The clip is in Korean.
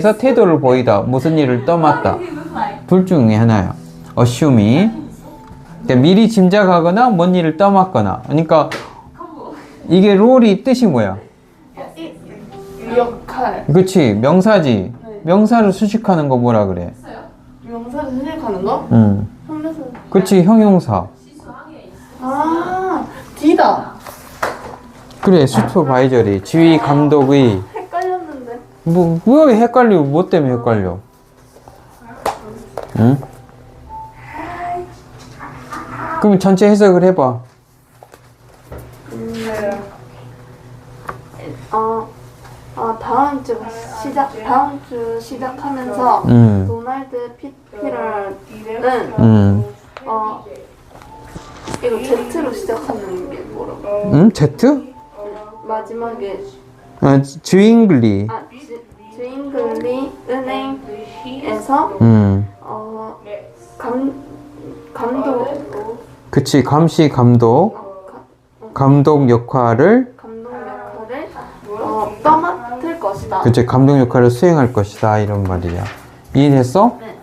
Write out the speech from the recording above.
그래서 태도를 보이다. 무슨 일을 떠맡다. 둘 중에 하나야. assuming. 그러니까 미리 짐작하거나 뭔 일을 떠맡거나. 그러니까 이게 롤이 뜻이 뭐야? 역할 그치 명사지. 명사를 수식하는 거 뭐라 그래? 명사를 생각하는 거? 응. 형용사 그치 형용사. 아 D다 그래 슈퍼바이저리 지휘 감독의 뭐, 왜 헷갈려? 뭐 때문에 헷갈려? 응? 그럼 전체 해석을 해봐. 어, 어 다음 주 시작 다음 주 시작하면서 음. 도널드 피피럴은 음. 어 이거 Z로 시작하는 게 뭐라고? 응? Z? 마지막에 아, 주잉글리. 아 주- 주인글리 은행에서 음. 어 감 감독 그치, 감시 감독. 어, 가- 감독 역할을, 감독 역할을 어 떠맡을 것이다. 그치, 감독 역할을 수행할 것이다. 이런 말이야. 이해됐어? 네.